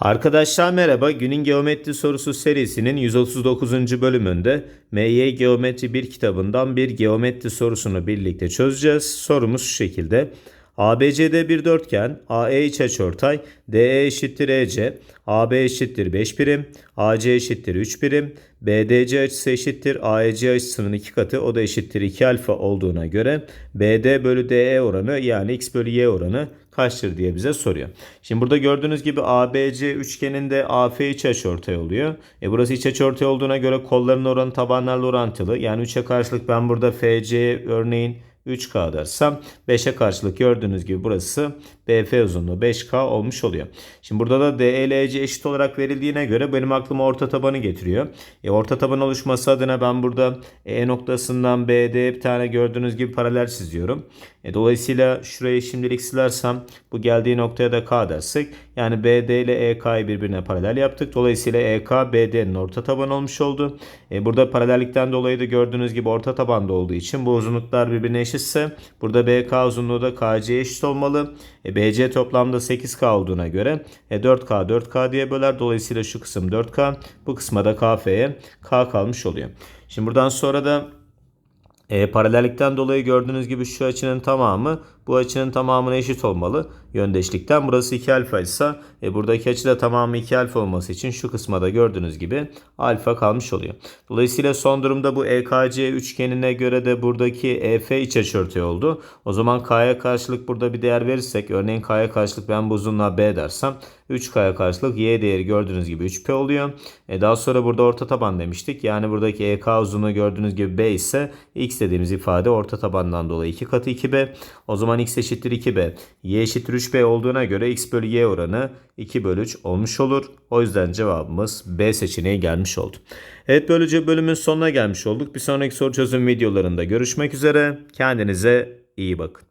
Arkadaşlar merhaba. Günün geometri sorusu serisinin 139. bölümünde MY Geometri 1 kitabından bir geometri sorusunu birlikte çözeceğiz. Sorumuz şu şekilde. ABCD bir dörtgen, AE iç açıortay, DE eşittir EC, AB eşittir 5 birim, AC eşittir 3 birim, BDC açısı eşittir AEC açısının 2 katı o da eşittir 2 alfa olduğuna göre BD bölü DE oranı yani x bölü y oranı kaçtır diye bize soruyor. Şimdi burada gördüğünüz gibi ABC üçgeninde AF iç açıortay oluyor. E burası iç açıortay olduğuna göre kolların oranı tabanlarla orantılı. Yani 3'e karşılık ben burada FC örneğin 3K dersem 5'e karşılık gördüğünüz gibi burası BF uzunluğu 5K olmuş oluyor. Şimdi burada da DLC eşit olarak verildiğine göre benim aklıma orta tabanı getiriyor. E, orta taban oluşması adına ben burada E noktasından BD bir tane gördüğünüz gibi paralel çiziyorum. E, dolayısıyla şurayı şimdilik silersem bu geldiği noktaya da K dersek yani BD ile EK'yı birbirine paralel yaptık. Dolayısıyla EK BD'nin orta tabanı olmuş oldu. E, burada paralellikten dolayı da gördüğünüz gibi orta tabanda olduğu için bu uzunluklar birbirine eşitse burada BK uzunluğu da KC'ye eşit olmalı. E, BC toplamda 8K olduğuna göre e, 4K 4K diye böler. Dolayısıyla şu kısım 4K bu kısma da KF'ye K kalmış oluyor. Şimdi buradan sonra da e, paralellikten dolayı gördüğünüz gibi şu açının tamamı bu açının tamamına eşit olmalı yöndeşlikten. Burası 2 alfa ise e, buradaki açı da tamamı 2 alfa olması için şu kısma da gördüğünüz gibi alfa kalmış oluyor. Dolayısıyla son durumda bu EKC üçgenine göre de buradaki EF iç açıortay oldu. O zaman K'ya karşılık burada bir değer verirsek örneğin K'ya karşılık ben bu uzunluğa B dersem 3K'ya karşılık Y değeri gördüğünüz gibi 3P oluyor. E daha sonra burada orta taban demiştik. Yani buradaki EK uzunluğu gördüğünüz gibi B ise X dediğimiz ifade orta tabandan dolayı 2 katı 2B. O zaman X eşittir 2B. Y eşittir 3B olduğuna göre X bölü Y oranı 2 bölü 3 olmuş olur. O yüzden cevabımız B seçeneği gelmiş oldu. Evet böylece bölümün sonuna gelmiş olduk. Bir sonraki soru çözüm videolarında görüşmek üzere. Kendinize iyi bakın.